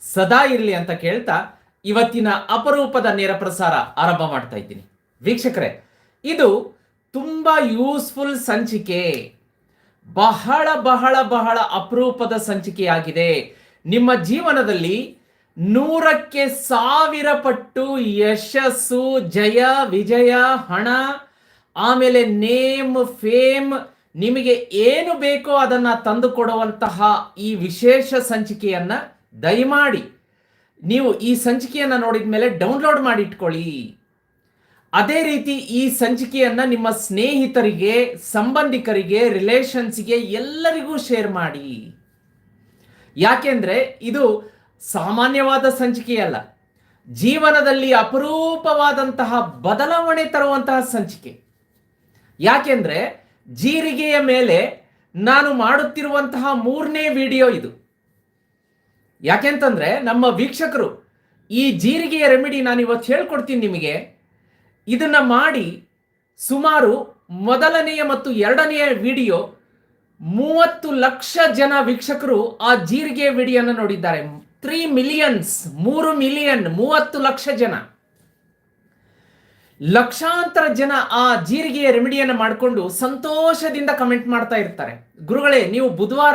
ಸದಾ ಇರಲಿ ಅಂತ ಕೇಳ್ತಾ ಇವತ್ತಿನ ಅಪರೂಪದ ನೇರ ಪ್ರಸಾರ ಆರಂಭ ಮಾಡ್ತಾ ಇದ್ದೀನಿ. ವೀಕ್ಷಕರೇ, ಇದು ತುಂಬಾ ಯೂಸ್ಫುಲ್ ಸಂಚಿಕೆ. ಬಹಳ ಬಹಳ ಬಹಳ ಅಪರೂಪದ ಸಂಚಿಕೆಯಾಗಿದೆ. ನಿಮ್ಮ ಜೀವನದಲ್ಲಿ ನೂರಕ್ಕೆ ಸಾವಿರ ಪಟ್ಟು ಯಶಸ್ಸು, ಜಯ, ವಿಜಯ, ಹಣ, ಆಮೇಲೆ ನೇಮ್, ಫೇಮ್, ನಿಮಗೆ ಏನು ಬೇಕೋ ಅದನ್ನ ತಂದುಕೊಡುವಂತಹ ಈ ವಿಶೇಷ ಸಂಚಿಕೆಯನ್ನ ದಯಮಾಡಿ ನೀವು ಈ ಸಂಚಿಕೆಯನ್ನು ನೋಡಿದ ಮೇಲೆ ಡೌನ್ಲೋಡ್ ಮಾಡಿ ಇಟ್ಕೊಳ್ಳಿ. ಅದೇ ರೀತಿ ಈ ಸಂಚಿಕೆಯನ್ನು ನಿಮ್ಮ ಸ್ನೇಹಿತರಿಗೆ, ಸಂಬಂಧಿಕರಿಗೆ ರಿಲೇಷನ್ಸ್ಗೆ ಎಲ್ಲರಿಗೂ ಶೇರ್ ಮಾಡಿ. ಯಾಕೆಂದರೆ ಇದು ಸಾಮಾನ್ಯವಾದ ಸಂಚಿಕೆಯಲ್ಲ ಜೀವನದಲ್ಲಿ ಅಪರೂಪವಾದಂತಹ ಬದಲಾವಣೆ ತರುವಂತಹ ಸಂಚಿಕೆ. ಯಾಕೆಂದರೆ ಜೀರಿಗೆಯ ಮೇಲೆ ನಾನು ಮಾಡುತ್ತಿರುವಂತಹ ಮೂರನೇ ವಿಡಿಯೋ ಇದು. ಯಾಕೆಂತಂದ್ರೆ ನಮ್ಮ ವೀಕ್ಷಕರು ಈ ಜೀರಿಗೆಯ ರೆಮಿಡಿ ನಾನು ಇವತ್ತು ಹೇಳ್ಕೊಡ್ತೀನಿ ನಿಮಗೆ. ಇದನ್ನ ಮಾಡಿ ಸುಮಾರು ಮೊದಲನೆಯ ಮತ್ತು ಎರಡನೆಯ ವಿಡಿಯೋ ಮೂವತ್ತು ಲಕ್ಷ ಜನ ವೀಕ್ಷಕರು ಆ ಜೀರಿಗೆ ವಿಡಿಯೋನ ನೋಡಿದ್ದಾರೆ. ತ್ರೀ ಮಿಲಿಯನ್ಸ್ ಮೂರು ಮಿಲಿಯನ್ ಮೂವತ್ತು ಲಕ್ಷ ಜನ. ಲಕ್ಷಾಂತರ ಜನ ಆ ಜೀರಿಗೆಯ ರೆಮಿಡಿಯನ್ನು ಮಾಡಿಕೊಂಡು ಸಂತೋಷದಿಂದ ಕಮೆಂಟ್ ಮಾಡ್ತಾ ಇರ್ತಾರೆ. ಗುರುಗಳೇ, ನೀವು ಬುಧವಾರ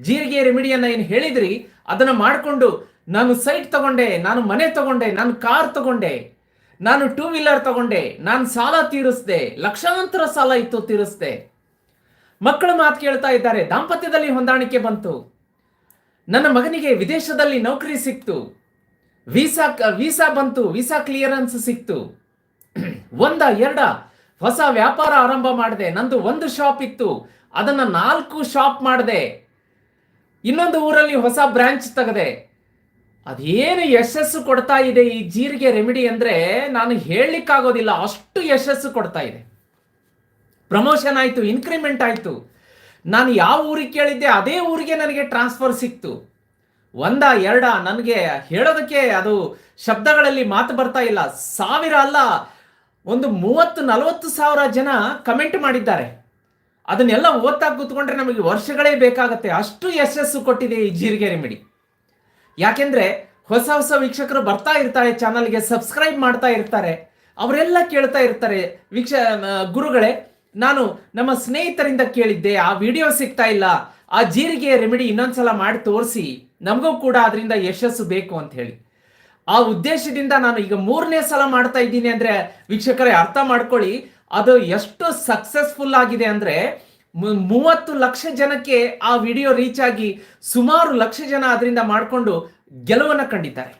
ಜೀರಿಗೆ ರೆಮಿಡಿಯನ್ನ ಏನು ಹೇಳಿದ್ರಿ? ಅದನ್ನ ಮಾಡಿಕೊಂಡು ನಾನು ಸೈಟ್ ತಗೊಂಡೆ, ನಾನು ಮನೆ ತಗೊಂಡೆ, ನಾನು ಕಾರ್ ತಗೊಂಡೆ, ನಾನು ಟೂ ವೀಲರ್ ತಗೊಂಡೆ, ನಾನು ಸಾಲ ತೀರಿಸ್ದೆ, ಲಕ್ಷಾಂತರ ಸಾಲ ಇತ್ತು ತೀರಿಸ್ದೆ. ಮಕ್ಕಳು ಮಾತು ಕೇಳ್ತಾ ಇದ್ದಾರೆ, ದಾಂಪತ್ಯದಲ್ಲಿ ಹೊಂದಾಣಿಕೆ ಬಂತು. ನನ್ನ ಮಗನಿಗೆ ವಿದೇಶದಲ್ಲಿ ನೌಕರಿ ಸಿಕ್ತು. ವೀಸಾ ವೀಸಾ ಬಂತು, ವೀಸಾ ಕ್ಲಿಯರೆನ್ಸ್ ಸಿಕ್ತು. ಒಂದ, ಎರಡ ಹೊಸ ವ್ಯಾಪಾರ ಆರಂಭ ಮಾಡಿದೆ, ನಂದು ಒಂದು ಶಾಪ್ ಇತ್ತು. ಅದನ್ನ ನಾಲ್ಕು ಶಾಪ್ ಮಾಡಿದೆ. ಇನ್ನೊಂದು ಊರಲ್ಲಿ ಹೊಸ ಬ್ರಾಂಚ್ ತೆಗೆದೆ. ಅದೇನು ಯಶಸ್ಸು ಕೊಡ್ತಾ ಇದೆ ಈ ಜೀರಿಗೆ ರೆಮಿಡಿ ಅಂದ್ರೆ ನಾನು ಹೇಳಲಿಕ್ಕಾಗೋದಿಲ್ಲ, ಅಷ್ಟು ಯಶಸ್ಸು ಕೊಡ್ತಾ ಇದೆ. ಪ್ರಮೋಷನ್ ಆಯಿತು, ಇನ್ಕ್ರಿಮೆಂಟ್ ಆಯಿತು. ನಾನು ಯಾವ ಊರಿಗೆ ಕೇಳಿದ್ದೆ, ಅದೇ ಊರಿಗೆ ನನಗೆ ಟ್ರಾನ್ಸ್ಫರ್ ಸಿಕ್ತು. ಒಂದ, ಎರಡ, ನನಗೆ ಹೇಳೋದಕ್ಕೆ ಅದು ಶಬ್ದಗಳಲ್ಲಿ ಮಾತು ಬರ್ತಾ ಇಲ್ಲ. ಸಾವಿರ ಅಲ್ಲ, ಒಂದು ಮೂವತ್ತು, ನಲವತ್ತು ಸಾವಿರ ಜನ ಕಮೆಂಟ್ ಮಾಡಿದ್ದಾರೆ. ಅದನ್ನೆಲ್ಲ ಓದ್ತಾ ಕೂತ್ಕೊಂಡ್ರೆ ನಮಗೆ ವರ್ಷಗಳೇ ಬೇಕಾಗತ್ತೆ. ಅಷ್ಟು ಯಶಸ್ಸು ಕೊಟ್ಟಿದೆ ಈ ಜೀರಿಗೆ ರೆಮಿಡಿ. ಯಾಕೆಂದ್ರೆ ಹೊಸ ಹೊಸ ವೀಕ್ಷಕರು ಬರ್ತಾ ಇರ್ತಾರೆ, ಚಾನಲ್ಗೆ ಸಬ್ಸ್ಕ್ರೈಬ್ ಮಾಡ್ತಾ ಇರ್ತಾರೆ, ಅವರೆಲ್ಲ ಕೇಳ್ತಾ ಇರ್ತಾರೆ. ವೀಕ್ಷ ಗುರುಗಳೇ, ನಾನು ನಮ್ಮ ಸ್ನೇಹಿತರಿಂದ ಕೇಳಿದ್ದೆ, ಆ ವಿಡಿಯೋ ಸಿಗ್ತಾ ಇಲ್ಲ, ಆ ಜೀರಿಗೆ ರೆಮಿಡಿ ಇನ್ನೊಂದ್ಸಲ ಮಾಡಿ ತೋರಿಸಿ, ನಮಗೂ ಕೂಡ ಅದರಿಂದ ಯಶಸ್ಸು ಬೇಕು ಅಂತ ಹೇಳಿ. ಆ ಉದ್ದೇಶದಿಂದ ನಾನು ಈಗ ಮೂರನೇ ಸಲ ಮಾಡ್ತಾ ಇದ್ದೀನಿ ಅಂದ್ರೆ ವೀಕ್ಷಕರೇ, ಅರ್ಥ ಮಾಡ್ಕೊಳ್ಳಿ ಅದು ಎಷ್ಟು ಸಕ್ಸಸ್ಫುಲ್ ಆಗಿದೆ ಅಂದ್ರೆ ಮೂವತ್ತು ಲಕ್ಷ ಜನಕ್ಕೆ ಆ ವಿಡಿಯೋ ರೀಚ್ ಆಗಿ ಸುಮಾರು ಲಕ್ಷ ಜನ ಅದರಿಂದ ಮಾಡಿಕೊಂಡು ಗೆಲುವನ್ನ ಕಂಡಿದ್ದಾರೆ.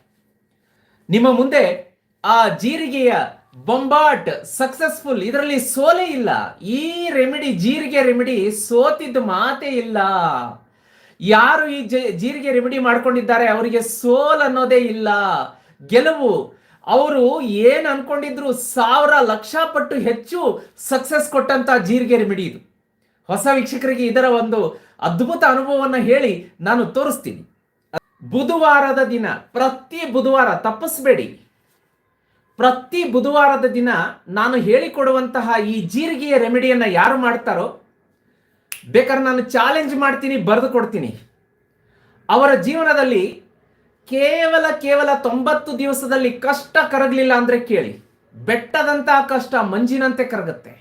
ನಿಮ್ಮ ಮುಂದೆ ಆ ಜೀರಿಗೆಯ ಬೊಂಬಾಟ್ ಸಕ್ಸಸ್ಫುಲ್ ಇದರಲ್ಲಿ ಸೋಲೇ ಇಲ್ಲ. ಈ ರೆಮಿಡಿ ಜೀರಿಗೆ ರೆಮಿಡಿ ಸೋತಿದ್ದು ಮಾತೇ ಇಲ್ಲ. ಯಾರು ಈ ಜೀರಿಗೆ ರೆಮಿಡಿ ಮಾಡ್ಕೊಂಡಿದ್ದಾರೆ, ಅವರಿಗೆ ಸೋಲ್ ಅನ್ನೋದೇ ಇಲ್ಲ. ಗೆಲುವು ಅವರು ಏನ್ ಅನ್ಕೊಂಡಿದ್ರು ಸಾವಿರ ಲಕ್ಷ ಪಟ್ಟು ಹೆಚ್ಚು ಸಕ್ಸಸ್ ಕೊಟ್ಟಂತ ಜೀರಿಗೆ ರೆಮಿಡಿ ಇದು. ಹೊಸ ವೀಕ್ಷಕರಿಗೆ ಇದರ ಒಂದು ಅದ್ಭುತ ಅನುಭವವನ್ನು ಹೇಳಿ ನಾನು ತೋರಿಸ್ತೀನಿ. ಬುಧವಾರದ ದಿನ, ಪ್ರತಿ ಬುಧವಾರ ತಪ್ಪಿಸ್ಬೇಡಿ. ಪ್ರತಿ ಬುಧವಾರದ ದಿನ ನಾನು ಹೇಳಿಕೊಡುವಂತಹ ಈ ಜೀರಿಗೆಯ ರೆಮಿಡಿಯನ್ನ ಯಾರು ಮಾಡ್ತಾರೋ, ಬೇಕಾದ್ರೆ ನಾನು ಚಾಲೆಂಜ್ ಮಾಡ್ತೀನಿ, ಬರೆದು ಕೊಡ್ತೀನಿ. ಅವರ ಜೀವನದಲ್ಲಿ ಕೇವಲ ಕೇವಲ ತೊಂಬತ್ತು ದಿವಸದಲ್ಲಿ ಕಷ್ಟ ಕರಗಲಿಲ್ಲ ಅಂದ್ರೆ ಕೇಳಿ. ಬೆಟ್ಟದಂತಹ ಕಷ್ಟ ಮಂಜಿನಂತೆ ಕರಗುತ್ತೆ.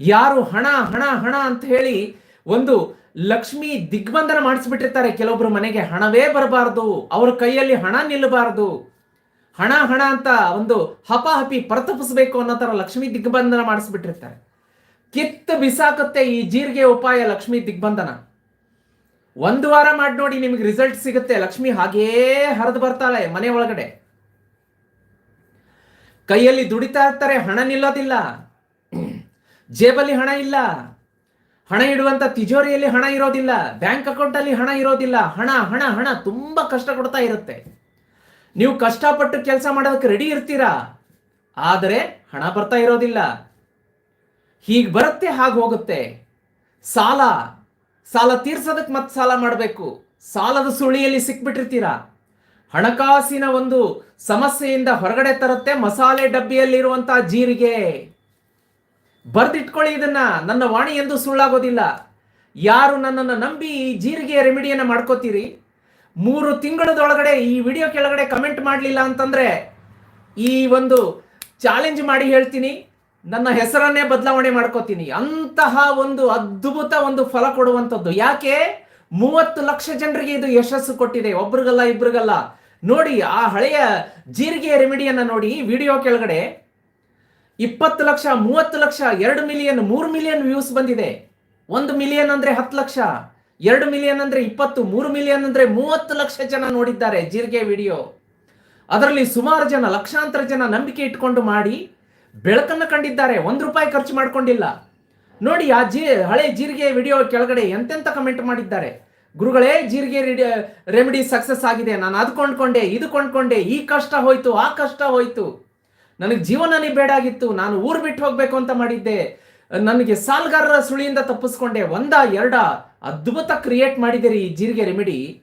ಯಾರು ಹಣ ಹಣ ಹಣ ಅಂತ ಹೇಳಿ ಒಂದು ಲಕ್ಷ್ಮಿ ದಿಗ್ಬಂಧನ ಮಾಡಿಸ್ಬಿಟ್ಟಿರ್ತಾರೆ. ಕೆಲವೊಬ್ರು ಮನೆಗೆ ಹಣವೇ ಬರಬಾರದು, ಅವ್ರ ಕೈಯಲ್ಲಿ ಹಣ ನಿಲ್ಲಬಾರದು. ಹಣ ಹಣ ಅಂತ ಒಂದು ಹಪಾಹಪಿ ಪರತಪಿಸ್ಬೇಕು ಅನ್ನೋ ಥರ ಲಕ್ಷ್ಮಿ ದಿಗ್ಬಂಧನ ಮಾಡಿಸ್ಬಿಟ್ಟಿರ್ತಾರೆ. ಕಿತ್ತು ಬಿಸಾಕತ್ತೆ ಈ ಜೀರಿಗೆ ಉಪಾಯ ಲಕ್ಷ್ಮಿ ದಿಗ್ಬಂಧನ. ಒಂದು ವಾರ ಮಾಡಿ ನೋಡಿ ನಿಮಗೆ ರಿಸಲ್ಟ್ ಸಿಗುತ್ತೆ. ಲಕ್ಷ್ಮಿ ಹಾಗೇ ಹರಿದು ಬರ್ತಾಳೆ ಮನೆ ಒಳಗಡೆ. ಕೈಯಲ್ಲಿ ದುಡಿತಾ ಇರ್ತಾರೆ, ಹಣ ನಿಲ್ಲೋದಿಲ್ಲ. ಜೇಬಲ್ಲಿ ಹಣ ಇಲ್ಲ. ಹಣ ಇಡುವಂತ ತಿಜೋರಿಯಲ್ಲಿ ಹಣ ಇರೋದಿಲ್ಲ. ಬ್ಯಾಂಕ್ ಅಕೌಂಟ್ ಅಲ್ಲಿ ಹಣ ಇರೋದಿಲ್ಲ. ಹಣ ಹಣ ಹಣ ತುಂಬಾ ಕಷ್ಟ ಕೊಡ್ತಾ ಇರುತ್ತೆ. ನೀವು ಕಷ್ಟಪಟ್ಟು ಕೆಲಸ ಮಾಡೋದಕ್ಕೆ ರೆಡಿ ಇರ್ತೀರಾ? ಆದರೆ ಹಣ ಬರ್ತಾ ಇರೋದಿಲ್ಲ. ಹೀಗೆ ಬರುತ್ತೆ, ಹಾಗೆ ಹೋಗುತ್ತೆ. ಸಾಲ ಸಾಲ ತೀರ್ಸೋದಕ್ಕೆ ಮತ್ತೆ ಸಾಲ ಮಾಡಬೇಕು. ಸಾಲದ ಸುಳಿಯಲ್ಲಿ ಸಿಕ್ಬಿಟ್ಟಿರ್ತೀರಾ? ಹಣಕಾಸಿನ ಒಂದು ಸಮಸ್ಯೆಯಿಂದ ಹೊರಗಡೆ ತರುತ್ತೆ ಮಸಾಲೆ ಡಬ್ಬಿಯಲ್ಲಿರುವಂತಹ ಜೀರಿಗೆ. ಬರ್ದಿಟ್ಕೊಳ್ಳಿ ಇದನ್ನ. ನನ್ನ ವಾಣಿ ಎಂದು ಸುಳ್ಳಾಗೋದಿಲ್ಲ. ಯಾರು ನನ್ನನ್ನು ನಂಬಿ ಈ ಜೀರಿಗೆ ರೆಮಿಡಿಯನ್ನು ಮಾಡ್ಕೋತೀರಿ? ಮೂರು ತಿಂಗಳದೊಳಗಡೆ ಈ ವಿಡಿಯೋ ಕೆಳಗಡೆ ಕಮೆಂಟ್ ಮಾಡಲಿಲ್ಲ ಅಂತಂದ್ರೆ ಈ ಒಂದು ಚಾಲೆಂಜ್ ಮಾಡಿ ಹೇಳ್ತೀನಿ. ನನ್ನ ಹೆಸರನ್ನೇ ಬದಲಾವಣೆ ಮಾಡ್ಕೋತೀನಿ. ಅಂತಹ ಒಂದು ಅದ್ಭುತ ಒಂದು ಫಲ ಕೊಡುವಂಥದ್ದು. ಯಾಕೆ? ಮೂವತ್ತು ಲಕ್ಷ ಜನರಿಗೆ ಇದು ಯಶಸ್ಸು ಕೊಟ್ಟಿದೆ. ಒಬ್ರಿಗಲ್ಲ, ಇಬ್ರಿಗಲ್ಲ. ನೋಡಿ, ಆ ಹಳೆಯ ಜೀರಿಗೆ ರೆಮಿಡಿಯನ್ನ ನೋಡಿ ವಿಡಿಯೋ ಕೆಳಗಡೆ ಇಪ್ಪತ್ತು ಲಕ್ಷ, ಮೂವತ್ತು ಲಕ್ಷ, ಎರಡು ಮಿಲಿಯನ್, ಮೂರು ಮಿಲಿಯನ್ ವ್ಯೂಸ್ ಬಂದಿದೆ. ಒಂದು ಮಿಲಿಯನ್ ಅಂದ್ರೆ ಹತ್ತು ಲಕ್ಷ, ಎರಡು ಮಿಲಿಯನ್ ಅಂದ್ರೆ ಇಪ್ಪತ್ತು, ಮೂರು ಮಿಲಿಯನ್ ಅಂದ್ರೆ ಮೂವತ್ತು ಲಕ್ಷ ಜನ ನೋಡಿದ್ದಾರೆ ಜೀರಿಗೆ ವಿಡಿಯೋ. ಅದರಲ್ಲಿ ಸುಮಾರು ಜನ, ಲಕ್ಷಾಂತರ ಜನ ನಂಬಿಕೆ ಇಟ್ಕೊಂಡು ಮಾಡಿ ಬೆಳಕನ್ನು ಕಂಡಿದ್ದಾರೆ. ಒಂದು ರೂಪಾಯಿ ಖರ್ಚು ಮಾಡಿಕೊಂಡಿಲ್ಲ. ನೋಡಿ, ಆ ಜೀ, ಹಳೆ ಜೀರಿಗೆ ವಿಡಿಯೋ ಕೆಳಗಡೆ ಎಂತೆಂತ ಕಮೆಂಟ್ ಮಾಡಿದ್ದಾರೆ. ಗುರುಗಳೇ, ಜೀರಿಗೆ ರೆಮಿಡಿ ಸಕ್ಸಸ್ ಆಗಿದೆ. ನಾನು ಅದು ಕೊಂಡ್ಕೊಂಡೆ, ಇದು ಕೊಂಡ್ಕೊಂಡೆ, ಈ ಕಷ್ಟ ಹೋಯ್ತು, ಆ ಕಷ್ಟ ಹೋಯ್ತು. ನನಗೆ ಜೀವನನೇ ಬೇಡಾಗಿತ್ತು ನಾನು ಊರು ಬಿಟ್ಟು ಹೋಗ್ಬೇಕು ಅಂತ ಮಾಡಿದ್ದೆ. ನನಗೆ ಸಾಲ್ಗಾರರ ಸುಳಿಯಿಂದ ತಪ್ಪಿಸ್ಕೊಂಡೆ. ಒಂದ, ಎರಡ ಅದ್ಭುತ ಕ್ರಿಯೇಟ್ ಮಾಡಿದಿರಿ ಈ ಜೀರಿಗೆ ರೆಮಿಡಿ.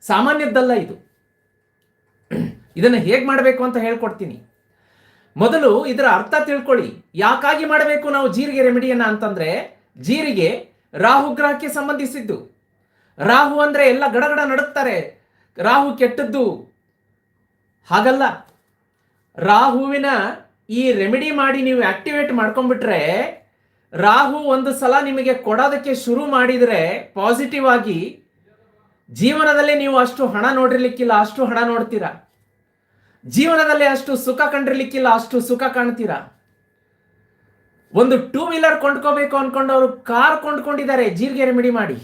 ಸಾಮಾನ್ಯದ್ದಲ್ಲ ಇದು. ಇದನ್ನು ಹೇಗೆ ಮಾಡಬೇಕು ಅಂತ ಹೇಳ್ಕೊಡ್ತೀನಿ. ಮೊದಲು ಇದರ ಅರ್ಥ ತಿಳ್ಕೊಳ್ಳಿ. ಯಾಕಾಗಿ ಮಾಡಬೇಕು ನಾವು ಜೀರಿಗೆ ರೆಮಿಡಿಯನ್ನ ಅಂತಂದ್ರೆ, ಜೀರಿಗೆ ರಾಹು ಗ್ರಹಕ್ಕೆ ಸಂಬಂಧಿಸಿದ್ದು. ರಾಹು ಅಂದ್ರೆ ಎಲ್ಲ ಗಡಗಡ ನಡುತ್ತಾರೆ. ರಾಹು ಕೆಟ್ಟದ್ದು. ಹಾಗಲ್ಲ. ರಾಹುವಿನ ಈ ರೆಮಿಡಿ ಮಾಡಿ ನೀವು ಆಕ್ಟಿವೇಟ್ ಮಾಡ್ಕೊಂಡ್ಬಿಟ್ರೆ, ರಾಹು ಒಂದು ಸಲ ನಿಮಗೆ ಕೊಡೋದಕ್ಕೆ ಶುರು ಮಾಡಿದರೆ ಪಾಸಿಟಿವ್ ಆಗಿ ಜೀವನದಲ್ಲಿ ನೀವು ಅಷ್ಟು ಹಣ ನೋಡಿರ್ಲಿಕ್ಕಿಲ್ಲ, ಅಷ್ಟು ಹಣ ನೋಡ್ತೀರಾ? ಜೀವನದಲ್ಲಿ ಅಷ್ಟು ಸುಖ ಕಂಡಿರ್ಲಿಕ್ಕಿಲ್ಲ, ಅಷ್ಟು ಸುಖ ಕಾಣ್ತೀರಾ? ಒಂದು ಟೂ ವೀಲರ್ ಕೊಂಡ್ಕೋಬೇಕು ಅನ್ಕೊಂಡವರು ಕಾರ್ ಕೊಂಡ್ಕೊಂಡಿದ್ದಾರೆ ಜೀರಿಗೆ ರೆಮಿಡಿ ಮಾಡಿ.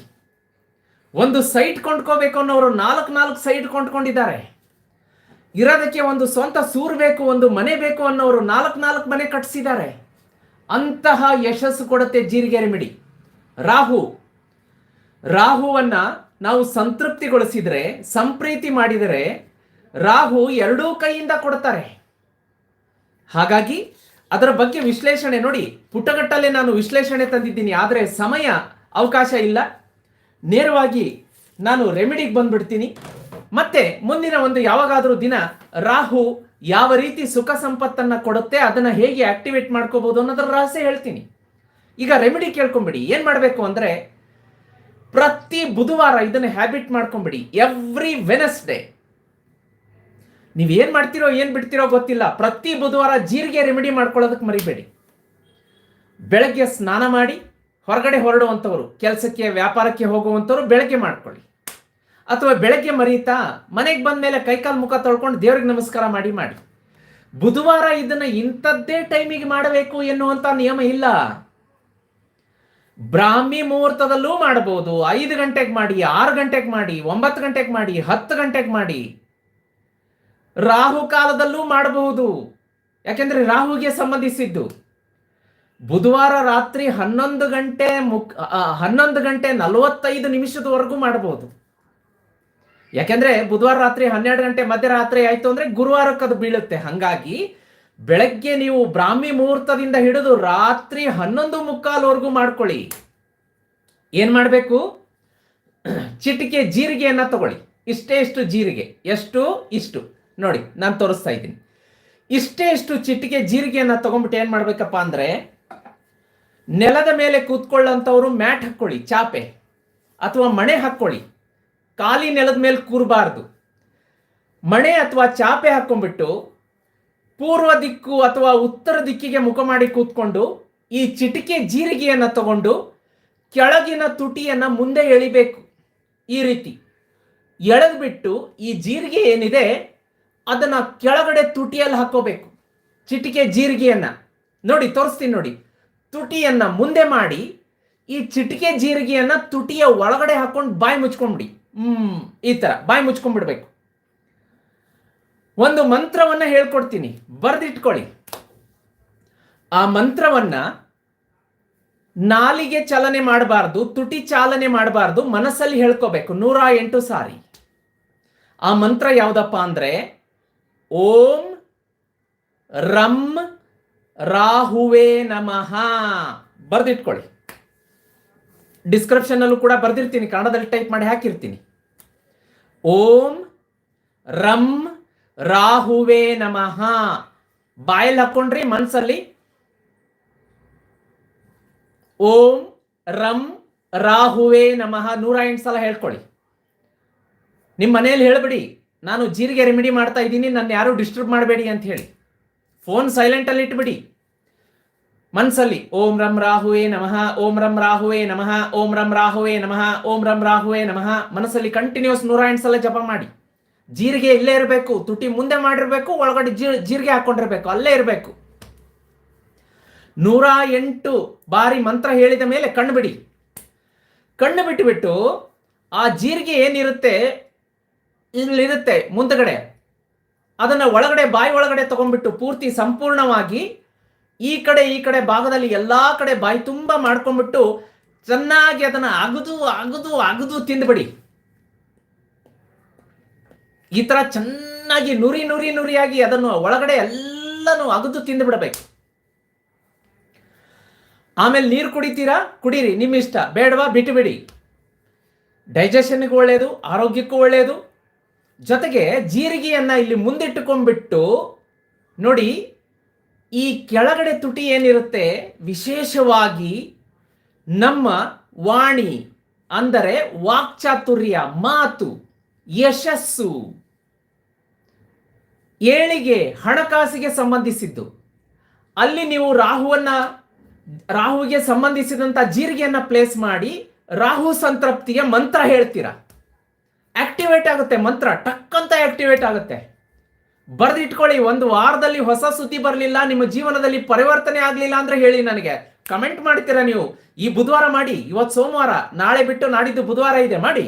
ಒಂದು ಸೈಟ್ ಕೊಂಡ್ಕೋಬೇಕು ಅನ್ನೋರು ನಾಲ್ಕು ನಾಲ್ಕು ಸೈಟ್ ಕೊಂಡ್ಕೊಂಡಿದ್ದಾರೆ. ಇರೋದಕ್ಕೆ ಒಂದು ಸ್ವಂತ ಸೂರು ಬೇಕು, ಒಂದು ಮನೆ ಬೇಕು ಅನ್ನೋರು ನಾಲ್ಕು ನಾಲ್ಕು ಮನೆ ಕಟ್ಟಿಸಿದ್ದಾರೆ ಅಂತಹ ಯಶಸ್ಸು ಕೊಡುತ್ತೆ ಜೀರಿಗೆ ರೆಮಿಡಿ ರಾಹು, ರಾಹುವನ್ನ ನಾವು ಸಂತೃಪ್ತಿಗೊಳಿಸಿದರೆ, ಸಂಪ್ರೀತಿ ಮಾಡಿದರೆ ರಾಹು ಎರಡೂ ಕೈಯಿಂದ ಕೊಡ್ತಾರೆ. ಹಾಗಾಗಿ ಅದರ ಬಗ್ಗೆ ವಿಶ್ಲೇಷಣೆ ನೋಡಿ ಪುಟಗಟ್ಟಲೆ ನಾನು ವಿಶ್ಲೇಷಣೆ ತಂದಿದ್ದೀನಿ, ಆದರೆ ಸಮಯ ಅವಕಾಶ ಇಲ್ಲ. ನೇರವಾಗಿ ನಾನು ರೆಮಿಡಿಗೆ ಬಂದ್ಬಿಡ್ತೀನಿ. ಮತ್ತೆ ಮುಂದಿನ ಒಂದು ಯಾವಾಗಾದರೂ ದಿನ ರಾಹು ಯಾವ ರೀತಿ ಸುಖ ಸಂಪತ್ತನ್ನು ಕೊಡುತ್ತೆ, ಅದನ್ನು ಹೇಗೆ ಆಕ್ಟಿವೇಟ್ ಮಾಡ್ಕೋಬಹುದು ಅನ್ನೋದ್ರ ರಹಸ್ಯ ಹೇಳ್ತೀನಿ. ಈಗ ರೆಮಿಡಿ ಕೇಳ್ಕೊಂಬಿಡಿ, ಏನು ಮಾಡಬೇಕು ಅಂದ್ರೆ ಪ್ರತಿ ಬುಧವಾರ ಇದನ್ನ ಹ್ಯಾಬಿಟ್ ಮಾಡ್ಕೊಂಬಿಡಿ. ಎವ್ರಿ ವೆನಸ್ಡೇ ನೀವು ಏನು ಮಾಡ್ತಿರೋ, ಏನು ಬಿಡ್ತಿರೋ ಗೊತ್ತಿಲ್ಲ. ಪ್ರತಿ ಬುಧವಾರ ಜೀರಿಗೆ ರೆಮಿಡಿ ಮಾಡ್ಕೊಳ್ಳೋದಕ್ಕೆ ಮರಿಬೇಡಿ. ಬೆಳಗ್ಗೆ ಸ್ನಾನ ಮಾಡಿ, ಹೊರಗಡೆ ಹೊರಡುವಂಥವ್ರು, ಕೆಲಸಕ್ಕೆ, ವ್ಯಾಪಾರಕ್ಕೆ ಹೋಗುವಂಥವ್ರು ಬೆಳಗ್ಗೆ ಮಾಡ್ಕೊಳ್ಳಿ. ಅಥವಾ ಬೆಳಗ್ಗೆ ಮರೀತಾ, ಮನೆಗೆ ಬಂದ ಮೇಲೆ ಕೈಕಾಲು ಮುಖ ತೊಳ್ಕೊಂಡು ದೇವ್ರಿಗೆ ನಮಸ್ಕಾರ ಮಾಡಿ ಮಾಡಿ. ಬುಧವಾರ ಇದನ್ನು ಇಂಥದ್ದೇ ಟೈಮಿಗೆ ಮಾಡಬೇಕು ಎನ್ನುವಂಥ ನಿಯಮ ಇಲ್ಲ. ಬ್ರಾಹ್ಮಿ ಮುಹೂರ್ತದಲ್ಲೂ ಮಾಡಬಹುದು. ಐದು ಗಂಟೆಗೆ ಮಾಡಿ, ಆರು ಗಂಟೆಗೆ ಮಾಡಿ, ಒಂಬತ್ತು ಗಂಟೆಗೆ ಮಾಡಿ, ಹತ್ತು ಗಂಟೆಗೆ ಮಾಡಿ. ರಾಹು ಕಾಲದಲ್ಲೂ ಮಾಡಬಹುದು. ಯಾಕೆಂದ್ರೆ ರಾಹುಗೆ ಸಂಬಂಧಿಸಿದ್ದು. ಬುಧವಾರ ರಾತ್ರಿ ಹನ್ನೊಂದು ಗಂಟೆ ಮುಕ್ ಹನ್ನೊಂದು ಗಂಟೆ ನಲವತ್ತೈದು ನಿಮಿಷದವರೆಗೂ ಮಾಡಬಹುದು. ಯಾಕೆಂದ್ರೆ ಬುಧವಾರ ರಾತ್ರಿ ಹನ್ನೆರಡು ಗಂಟೆ ಮಧ್ಯರಾತ್ರಿ ಆಯ್ತು ಅಂದ್ರೆ ಗುರುವಾರಕ್ಕೆ ಅದು ಬೀಳುತ್ತೆ. ಹಂಗಾಗಿ ಬೆಳಗ್ಗೆ ನೀವು ಬ್ರಾಹ್ಮಿ ಮುಹೂರ್ತದಿಂದ ಹಿಡಿದು ರಾತ್ರಿ ಹನ್ನೊಂದು ಮುಕ್ಕಾಲ್ವರೆಗೂ ಮಾಡ್ಕೊಳ್ಳಿ. ಏನ್ ಮಾಡಬೇಕು? ಚಿಟಿಕೆ ಜೀರಿಗೆಯನ್ನ ತಗೊಳ್ಳಿ. ಇಷ್ಟೇ ಇಷ್ಟು ಜೀರಿಗೆ. ಎಷ್ಟು? ಇಷ್ಟು. ನೋಡಿ, ನಾನು ತೋರಿಸ್ತಾ ಇದ್ದೀನಿ. ಇಷ್ಟೇ ಇಷ್ಟು ಚಿಟಿಕೆ ಜೀರಿಗೆಯನ್ನು ತಗೊಂಡ್ಬಿಟ್ಟು ಏನು ಮಾಡಬೇಕಪ್ಪ ಅಂದರೆ, ನೆಲದ ಮೇಲೆ ಕೂತ್ಕೊಳ್ಳೋಂಥವ್ರು ಮ್ಯಾಟ್ ಹಾಕ್ಕೊಳ್ಳಿ, ಚಾಪೆ, ಅಥವಾ ಮಣೆ ಹಾಕ್ಕೊಳ್ಳಿ. ಖಾಲಿ ನೆಲದ ಮೇಲೆ ಕೂರಬಾರ್ದು. ಮಣೆ ಅಥವಾ ಚಾಪೆ ಹಾಕೊಂಡ್ಬಿಟ್ಟು ಪೂರ್ವ ದಿಕ್ಕು ಅಥವಾ ಉತ್ತರ ದಿಕ್ಕಿಗೆ ಮುಖ ಮಾಡಿ ಕೂತ್ಕೊಂಡು ಈ ಚಿಟಿಕೆ ಜೀರಿಗೆಯನ್ನು ತಗೊಂಡು ಕೆಳಗಿನ ತುಟಿಯನ್ನು ಮುಂದೆ ಎಳಿಬೇಕು. ಈ ರೀತಿ ಎಳೆದ್ಬಿಟ್ಟು ಈ ಜೀರಿಗೆ ಏನಿದೆ ಅದನ್ನ ಕೆಳಗಡೆ ತುಟಿಯಲ್ಲಿ ಹಾಕೋಬೇಕು. ಚಿಟಿಕೆ ಜೀರಿಗೆಯನ್ನ. ನೋಡಿ, ತೋರಿಸ್ತೀನಿ ನೋಡಿ. ತುಟಿಯನ್ನ ಮುಂದೆ ಮಾಡಿ, ಈ ಚಿಟಿಕೆ ಜೀರಿಗೆಯನ್ನ ತುಟಿಯ ಒಳಗಡೆ ಹಾಕೊಂಡು ಬಾಯಿ ಮುಚ್ಕೊಂಡ್ಬಿಡಿ ಹ್ಮ್, ಈ ತರ ಬಾಯಿ ಮುಚ್ಕೊಂಡ್ಬಿಡ್ಬೇಕು ಒಂದು ಮಂತ್ರವನ್ನ ಹೇಳ್ಕೊಡ್ತೀನಿ. ಬರೆದಿಟ್ಕೊಳ್ಳಿ. ಆ ಮಂತ್ರವನ್ನ ನಾಲಿಗೆ ಚಲನೆ ಮಾಡಬಾರ್ದು, ತುಟಿ ಚಾಲನೆ ಮಾಡಬಾರ್ದು ಮನಸ್ಸಲ್ಲಿ ಹೇಳ್ಕೋಬೇಕು. ನೂರ ಎಂಟು ಸಾರಿ. ಆ ಮಂತ್ರ ಯಾವುದಪ್ಪ ಅಂದ್ರೆ ಓಂ ರಂ ರಾಹುವೇ ನಮಃ. ಬರೆದಿಟ್ಕೊಳ್ಳಿ. ಡಿಸ್ಕ್ರಿಪ್ಷನ್ನಲ್ಲೂ ಕೂಡ ಬರ್ದಿರ್ತೀನಿ. ಕನ್ನಡದಲ್ಲಿ ಟೈಪ್ ಮಾಡಿ ಹಾಕಿರ್ತೀನಿ. ಓಂ ರಂ ರಾಹುವೇ ನಮಃ. ಬಾಯಲ್ಲಿ ಹಾಕೊಂಡ್ರಿ ಮನಸ್ಸಲ್ಲಿ ಓಂ ರಂ ರಾಹುವೇ ನಮಃ. ನೂರ ಎಂಟು ಸಲ ಹೇಳ್ಕೊಳ್ಳಿ. ನಿಮ್ಮ ಮನೆಯಲ್ಲಿ ಹೇಳ್ಬಿಡಿ. ನಾನು ಜೀರಿಗೆ ರೆಮಿಡಿ ಮಾಡ್ತಾ ಇದ್ದೀನಿ ನನ್ನ ಯಾರು ಡಿಸ್ಟರ್ಬ್ ಮಾಡಬೇಡಿ ಅಂತ ಹೇಳಿ. ಫೋನ್ ಸೈಲೆಂಟಲ್ಲಿ ಇಟ್ಬಿಡಿ. ಮನ್ಸಲ್ಲಿ, ಓಂ ರಂ ರಾಹುವೇ ನಮಃ, ಓಂ ರಂ ರಾಹುವೇ ನಮಃ, ಓಂ ರಂ ರಾಹುವೇ ನಮಃ, ಓಂ ರಂ ರಾಹುವೇ ನಮಃ, ಮನಸ್ಸಲ್ಲಿ ಕಂಟಿನ್ಯೂಸ್ ನೂರ ಎಂಟು ಸಲ ಜಪ ಮಾಡಿ. ಜೀರಿಗೆ ಇಲ್ಲೇ ಇರಬೇಕು, ತುಟಿ ಮುಂದೆ ಮಾಡಿರ್ಬೇಕು, ಒಳಗಡೆ ಜೀರಿಗೆ ಹಾಕೊಂಡಿರ್ಬೇಕು, ಅಲ್ಲೇ ಇರಬೇಕು. ನೂರ ಎಂಟು ಬಾರಿ ಮಂತ್ರ ಹೇಳಿದ ಮೇಲೆ ಕಣ್ಣು ಬಿಡಿ. ಕಣ್ಣು ಬಿಟ್ಟುಬಿಟ್ಟು ಆ ಜೀರಿಗೆ ಏನಿರುತ್ತೆ? ಇಲ್ಲಿರುತ್ತೆ. ಮುಂದಗಡೆ. ಅದನ್ನು ಒಳಗಡೆ, ಬಾಯಿ ಒಳಗಡೆ ತಗೊಂಡ್ಬಿಟ್ಟು ಪೂರ್ತಿ ಸಂಪೂರ್ಣವಾಗಿ ಈ ಕಡೆ ಈ ಕಡೆ ಭಾಗದಲ್ಲಿ ಎಲ್ಲ ಕಡೆ ಬಾಯಿ ತುಂಬ ಮಾಡ್ಕೊಂಡ್ಬಿಟ್ಟು ಚೆನ್ನಾಗಿ ಅದನ್ನು ಅಗದು ಅಗದು ಅಗದು ತಿಂದ್ಬಿಡಿ. ಈ ತರ ಚೆನ್ನಾಗಿ ನುರಿ ನುರಿ, ನುರಿಯಾಗಿ ಅದನ್ನು ಒಳಗಡೆ ಎಲ್ಲನೂ ಅಗದು ತಿಂದು ಬಿಡಬೇಕು ಆಮೇಲೆ ನೀರು ಕುಡಿತೀರಾ? ಕುಡೀರಿ ನಿಮ್ಮ ಇಷ್ಟ ಬೇಡವಾ ಬಿಟ್ಟುಬಿಡಿ ಡೈಜೆಷನ್ಗೂ ಒಳ್ಳೆಯದು ಆರೋಗ್ಯಕ್ಕೂ ಒಳ್ಳೆಯದು ಜೊತೆಗೆ ಜೀರಿಗೆಯನ್ನ ಇಲ್ಲಿ ಮುಂದಿಟ್ಟುಕೊಂಡ್ಬಿಟ್ಟು ನೋಡಿ, ಈ ಕೆಳಗಡೆ ತುಟಿ ಏನಿರುತ್ತೆ? ವಿಶೇಷವಾಗಿ ನಮ್ಮ ವಾಣಿ, ಅಂದರೆ ವಾಕ್ಚಾತುರ್ಯ, ಮಾತು, ಯಶಸ್ಸು. ಏಳಿಗೆ ಹಣಕಾಸಿಗೆ ಸಂಬಂಧಿಸಿದ್ದು. ಅಲ್ಲಿ ನೀವು ರಾಹುವನ್ನ ರಾಹುಗೆ ಸಂಬಂಧಿಸಿದಂತ ಜೀರಿಗೆಯನ್ನು ಪ್ಲೇಸ್ ಮಾಡಿ, ರಾಹು ಸಂತೃಪ್ತಿಗೆ ಮಂತ್ರ ಹೇಳ್ತೀರಾ? ಆಕ್ಟಿವೇಟ್ ಆಗುತ್ತೆ ಮಂತ್ರ ಟಕ್ ಅಂತ ಆಕ್ಟಿವೇಟ್ ಆಗುತ್ತೆ. ಬರ್ದಿಟ್ಕೊಳ್ಳಿ, ಒಂದು ವಾರದಲ್ಲಿ ಹೊಸ ಸುದ್ದಿ ಬರಲಿಲ್ಲ, ನಿಮ್ಮ ಜೀವನದಲ್ಲಿ ಪರಿವರ್ತನೆ ಆಗಲಿಲ್ಲ ಅಂದ್ರೆ ಹೇಳಿ ನನಗೆ. ಕಮೆಂಟ್ ಮಾಡ್ತೀರಾ ನೀವು? ಈ ಬುಧವಾರ ಮಾಡಿ, ಇವತ್ತು ಸೋಮವಾರ, ನಾಳೆ ಬಿಟ್ಟು ನಾಡಿದ್ದು ಬುಧವಾರ ಇದೆ, ಮಾಡಿ.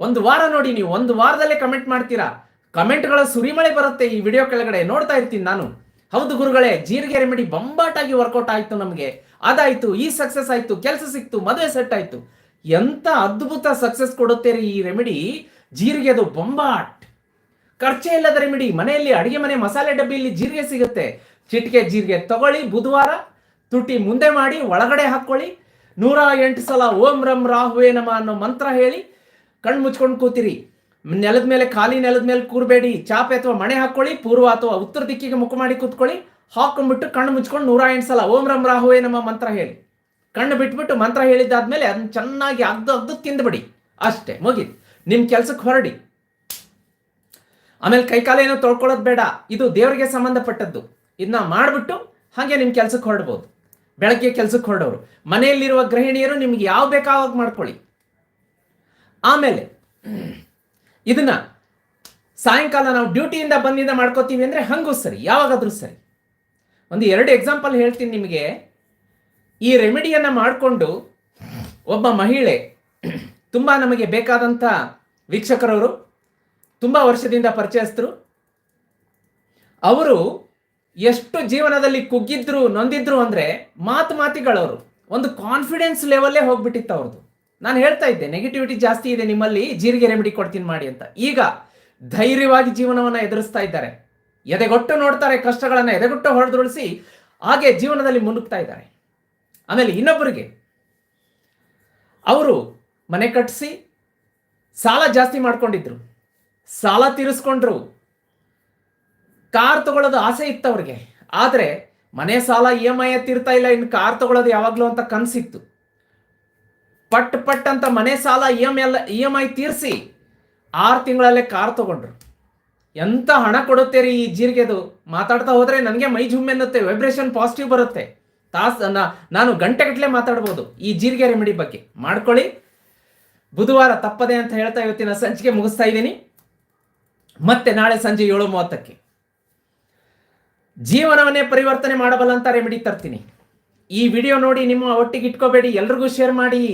ಒಂದು ವಾರ ನೋಡಿ ನೀವು, ಒಂದು ವಾರದಲ್ಲೇ ಕಮೆಂಟ್ ಮಾಡ್ತೀರಾ? ಕಮೆಂಟ್ಗಳ ಸುರಿಮಳೆ ಬರುತ್ತೆ ಈ ವಿಡಿಯೋ ಕೆಳಗಡೆ, ನೋಡ್ತಾ ಇರ್ತೀನಿ ನಾನು. ಹೌದು ಗುರುಗಳೇ ಜೀರಿಗೆ ರೆಮಿಡಿ ಬಂಬಾಟಾಗಿ ವರ್ಕೌಟ್ ಆಯಿತು ನಮಗೆ. ಅದಾಯಿತು, ಈ ಸಕ್ಸಸ್ ಆಯ್ತು, ಕೆಲಸ ಸಿಕ್ತು, ಮದುವೆ ಸೆಟ್ ಆಯ್ತು. ಎಂತ ಅದ್ಭುತ ಸಕ್ಸಸ್ ಕೊಡುತ್ತೀರಿ ಈ ರೆಮಿಡಿ ಜೀರಿಗೆದು ಬೊಂಬಾಟ್. ಖರ್ಚೇ ಇಲ್ಲದ ರೆಮಿಡಿ. ಮನೆಯಲ್ಲಿ ಅಡಿಗೆ ಮನೆ ಮಸಾಲೆ ಡಬ್ಬಿಯಲ್ಲಿ ಜೀರಿಗೆ ಸಿಗುತ್ತೆ. ಚಿಟಿಕೆ ಜೀರಿಗೆ ತಗೊಳ್ಳಿ ಬುಧವಾರ. ತುಟಿ ಮುಂದೆ ಮಾಡಿ, ಒಳಗಡೆ ಹಾಕೊಳ್ಳಿ. ನೂರ ಎಂಟು ಸಲ ಓಂ ರಂ ರಾಹುವೇ ನಮ ಅನ್ನೋ ಮಂತ್ರ ಹೇಳಿ ಕಣ್ಣು ಮುಚ್ಕೊಂಡು ಕೂತಿರಿ. ನೆಲದ ಮೇಲೆ, ಖಾಲಿ ನೆಲದ ಮೇಲೆ ಕೂರಬೇಡಿ. ಚಾಪೆ ಅಥವಾ ಮಣೆ ಹಾಕೊಳ್ಳಿ. ಪೂರ್ವ ಅಥವಾ ಉತ್ತರ ದಿಕ್ಕಿಗೆ ಮುಖ ಮಾಡಿ ಕೂತ್ಕೊಳ್ಳಿ. ಹಾಕೊಂಡ್ಬಿಟ್ಟು ಕಣ್ಣು ಮುಚ್ಕೊಂಡು ನೂರ ಎಂಟು ಸಲ ಓಂ ರಂ ರಾಹುವೇ ನಮ್ಮ ಮಂತ್ರ ಹೇಳಿ. ಕಣ್ಣು ಬಿಟ್ಬಿಟ್ಟು ಮಂತ್ರ ಹೇಳಿದ್ದಾದ್ಮೇಲೆ ಅದನ್ನ ಚೆನ್ನಾಗಿ ಅಗ್ದು ಅಗ್ದು ತಿಂದ್ಬಿಡಿ. ಅಷ್ಟೇ, ಮುಗೀತು. ನಿಮ್ಮ ಕೆಲಸಕ್ಕೆ ಹೊರಡಿ. ಆಮೇಲೆ ಕೈಕಾಲೇನೋ ತೊಳ್ಕೊಳ್ಳೋದು ಬೇಡ. ಇದು ದೇವರಿಗೆ ಸಂಬಂಧಪಟ್ಟದ್ದು. ಇದನ್ನ ಮಾಡಿಬಿಟ್ಟು ಹಾಗೆ ನಿಮ್ಮ ಕೆಲಸಕ್ಕೆ ಹೊರಡ್ಬೋದು. ಬೆಳಗ್ಗೆ ಕೆಲಸಕ್ಕೆ ಹೊರಡೋರು. ಮನೆಯಲ್ಲಿರುವ ಗೃಹಿಣಿಯರು ನಿಮ್ಗೆ ಯಾವ ಬೇಕಾವಾಗ ಮಾಡ್ಕೊಳ್ಳಿ. ಆಮೇಲೆ ಇದನ್ನ ಸಾಯಂಕಾಲ ನಾವು ಡ್ಯೂಟಿಯಿಂದ ಬಂದಿಂದ ಮಾಡ್ಕೋತೀವಿ ಅಂದ್ರೆ ಹಂಗೂ ಸರಿ, ಯಾವಾಗಾದ್ರೂ ಸರಿ. ಒಂದು ಎರಡು ಎಕ್ಸಾಂಪಲ್ ಹೇಳ್ತೀನಿ ನಿಮಗೆ. ಈ ರೆಮಿಡಿಯನ್ನ ಮಾಡಿಕೊಂಡು ಒಬ್ಬ ಮಹಿಳೆ ತುಂಬಾ ನಮಗೆ ಬೇಕಾದಂಥ ವೀಕ್ಷಕರವರು, ತುಂಬ ವರ್ಷದಿಂದ ಪರಿಚಯಸ್ಥರು. ಅವರು ಎಷ್ಟು ಜೀವನದಲ್ಲಿ ಕುಗ್ಗಿದ್ರು, ನೊಂದಿದ್ರು ಅಂದರೆ ಮಾತು ಮಾತಿಗಳವರು, ಒಂದು ಕಾನ್ಫಿಡೆನ್ಸ್ ಲೆವೆಲ್ಲೇ ಹೋಗ್ಬಿಟ್ಟಿತ್ತು ಅವ್ರದ್ದು ನಾನು ಹೇಳ್ತಾ ಇದ್ದೆ ನೆಗೆಟಿವಿಟಿ ಜಾಸ್ತಿ ಇದೆ, ನಿಮ್ಮಲ್ಲಿ ಜೀರಿಗೆ ರೆಮಿಡಿ ಕೊಡ್ತೀನಿ ಮಾಡಿ ಅಂತ. ಈಗ ಧೈರ್ಯವಾಗಿ ಜೀವನವನ್ನು ಎದುರಿಸ್ತಾ ಇದ್ದಾರೆ. ಎದೆಗೊಟ್ಟು ನೋಡ್ತಾರೆ ಕಷ್ಟಗಳನ್ನು, ಎದೆಗೊಟ್ಟು ಹೊಡೆದುರುಳಿಸಿ ಹಾಗೆ ಜೀವನದಲ್ಲಿ ಮುನ್ನುಗ್ತಾ ಇದ್ದಾರೆ. ಆಮೇಲೆ ಇನ್ನೊಬ್ಬರಿಗೆ, ಅವರು ಮನೆ ಕಟ್ಟಿಸಿ ಸಾಲ ಜಾಸ್ತಿ ಮಾಡ್ಕೊಂಡಿದ್ರು. ಸಾಲ ತೀರಿಸ್ಕೊಂಡ್ರು. ಕಾರ್ ತಗೊಳ್ಳೋದು ಆಸೆ ಇತ್ತು ಅವ್ರಿಗೆ ಆದರೆ ಮನೆ ಸಾಲ ಇ ಎಂ ಐ ತೀರ್ತಾ ಇಲ್ಲ, ಇನ್ನು ಕಾರ್ ತಗೊಳ್ಳೋದು ಯಾವಾಗಲೂ ಅಂತ ಕನಸಿತ್ತು. ಪಟ್ ಪಟ್ ಅಂತ ಮನೆ ಸಾಲ E M L E M I ತೀರಿಸಿ ಆರು ತಿಂಗಳಲ್ಲೇ ಕಾರ್ ತಗೊಂಡ್ರು. ಎಂತ ಹಣ ಕೊಡುತ್ತೆ ರೀ ಈ ಜೀರಿಗೆದು? ಮಾತಾಡ್ತಾ ಹೋದರೆ ನನಗೆ ಮೈ ಜುಮ್ಮೆ ಎನ್ನುತ್ತೆ ವೈಬ್ರೇಷನ್ ಪಾಸಿಟಿವ್ ಬರುತ್ತೆ. ತಾಸ್ ನಾನು ಗಂಟೆಗಟ್ಟಲೆ ಮಾತಾಡ್ಬೋದು ಈ ಜೀರಿಗೆ ರೆಮಿಡಿ ಬಗ್ಗೆ. ಮಾಡ್ಕೊಳ್ಳಿ. ಬುಧವಾರ ತಪ್ಪದೆ ಅಂತ ಹೇಳ್ತಾ ಇವತ್ತಿನ ಸಂಚಿಕೆ ಮುಗಿಸ್ತಾ ಇದ್ದೀನಿ. ಮತ್ತೆ ನಾಳೆ ಸಂಜೆ ಏಳು ಮೂವತ್ತಕ್ಕೆ. ಜೀವನವನ್ನೇ ಪರಿವರ್ತನೆ ಮಾಡಬಲ್ಲಂತ ರೆಮಿಡಿ ತರ್ತೀನಿ. ಈ ವಿಡಿಯೋ ನೋಡಿ ನಿಮ್ಮ ಒಟ್ಟಿಗೆ ಇಟ್ಕೋಬೇಡಿ, ಎಲ್ರಿಗೂ ಶೇರ್ ಮಾಡಿ.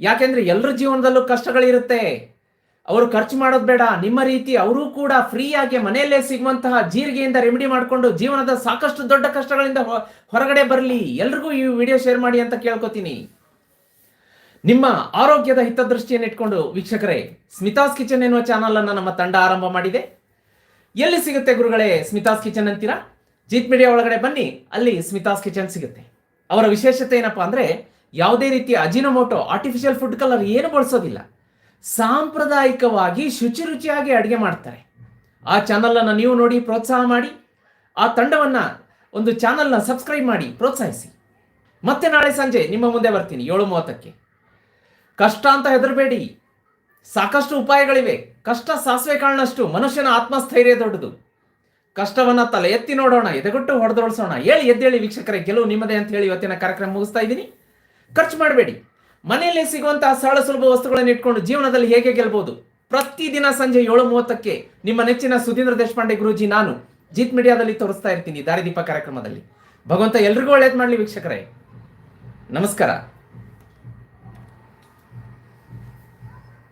ಯಾಕೆಂದ್ರೆ ಎಲ್ಲರ ಜೀವನದಲ್ಲೂ ಕಷ್ಟಗಳಿರುತ್ತೆ. ಅವರು ಖರ್ಚು ಮಾಡೋದು ಬೇಡ, ನಿಮ್ಮ ರೀತಿ ಅವರು ಕೂಡ ಫ್ರೀಯಾಗಿ ಮನೆಯಲ್ಲೇ ಸಿಗುವಂತಹ ಜೀರಿಗೆಯಿಂದ ರೆಮಿಡಿ ಮಾಡಿಕೊಂಡು ಜೀವನದ ಸಾಕಷ್ಟು ದೊಡ್ಡ ಕಷ್ಟಗಳಿಂದ ಹೊರಗಡೆ ಬರಲಿ. ಎಲ್ರಿಗೂ ಈ ವಿಡಿಯೋ ಶೇರ್ ಮಾಡಿ ಅಂತ ಕೇಳ್ಕೊತೀನಿ. ನಿಮ್ಮ ಆರೋಗ್ಯದ ಹಿತದೃಷ್ಟಿಯನ್ನು ಇಟ್ಕೊಂಡು ವೀಕ್ಷಕರೇ, ಸ್ಮಿತಾಸ್ ಕಿಚನ್ ಎನ್ನುವ ಚಾನಲ್ ಅನ್ನು ನಮ್ಮ ತಂಡ ಆರಂಭ ಮಾಡಿದೆ. ಎಲ್ಲಿ ಸಿಗುತ್ತೆ ಗುರುಗಳೇ ಸ್ಮಿತಾಸ್ ಕಿಚನ್ ಅಂತೀರಾ? ಜೀತ್ ಮೀಡಿಯಾ ಒಳಗಡೆ ಬನ್ನಿ, ಅಲ್ಲಿ ಸ್ಮಿತಾಸ್ ಕಿಚನ್ ಸಿಗುತ್ತೆ. ಅವರ ವಿಶೇಷತೆ ಏನಪ್ಪಾ ಅಂದ್ರೆ, ಯಾವುದೇ ರೀತಿಯ ಅಜಿನಮೋಟೋ ಆರ್ಟಿಫಿಷಿಯಲ್ ಫುಡ್ ಕಲರ್ ಏನು ಬಳಸೋದಿಲ್ಲ. ಸಾಂಪ್ರದಾಯಿಕವಾಗಿ ಶುಚಿ ರುಚಿಯಾಗಿ ಅಡುಗೆ ಮಾಡ್ತಾರೆ. ಆ ಚಾನಲನ್ನು ನೀವು ನೋಡಿ ಪ್ರೋತ್ಸಾಹ ಮಾಡಿ, ಆ ತಂಡವನ್ನು ಒಂದು ಚಾನಲ್ನ ಸಬ್ಸ್ಕ್ರೈಬ್ ಮಾಡಿ, ಪ್ರೋತ್ಸಾಹಿಸಿ. ಮತ್ತೆ ನಾಳೆ ಸಂಜೆ ನಿಮ್ಮ ಮುಂದೆ ಬರ್ತೀನಿ, ಏಳು ಮೂವತ್ತಕ್ಕೆ. ಕಷ್ಟ ಅಂತ ಹೆದರಬೇಡಿ. ಸಾಕಷ್ಟು ಉಪಾಯಗಳಿವೆ. ಕಷ್ಟ ಸಾಸಿವೆ ಕಾಳನಷ್ಟು ಮನುಷ್ಯನ ಆತ್ಮಸ್ಥೈರ್ಯ ದೊಡ್ಡದು. ಕಷ್ಟವನ್ನ ತಲೆ ಎತ್ತಿ ನೋಡೋಣ, ಎದೆಗೊಟ್ಟು ಹೊಡೆದೊಳಿಸೋಣ. ಹೇಳಿ, ಎದ್ದೇಳಿ ವೀಕ್ಷಕರೇ, ಗೆಲುವು ನಿಮ್ಮದೇ ಅಂತ ಹೇಳಿ ಇವತ್ತಿನ ಕಾರ್ಯಕ್ರಮ ಮುಗಿಸ್ತಾ ಇದ್ದೀನಿ. ಖರ್ಚು ಮಾಡಬೇಡಿ. ಮನೆಯಲ್ಲಿ ಸಿಗುವಂತಹ ಸರಳ ಸುಲಭ ವಸ್ತುಗಳನ್ನು ಇಟ್ಕೊಂಡು ಜೀವನದಲ್ಲಿ ಹೇಗೆ ಗೆಲ್ಬಹುದು ಪ್ರತಿದಿನ ಸಂಜೆ ಏಳು ಮೂವತ್ತಕ್ಕೆ ನಿಮ್ಮ ನೆಚ್ಚಿನ ಸುಧೀಂದ್ರ ದೇಶಪಾಂಡೆ ಗುರುಜಿ ನಾನು ಜೀತ್ ಮೀಡಿಯಾದಲ್ಲಿ ತೋರಿಸ್ತಾ ಇರ್ತೀನಿ ದಾರಿದೀಪ ಕಾರ್ಯಕ್ರಮದಲ್ಲಿ. ಭಗವಂತ ಎಲ್ರಿಗೂ ಒಳ್ಳೇದು ಮಾಡಲಿ ವೀಕ್ಷಕರೇ. ನಮಸ್ಕಾರ.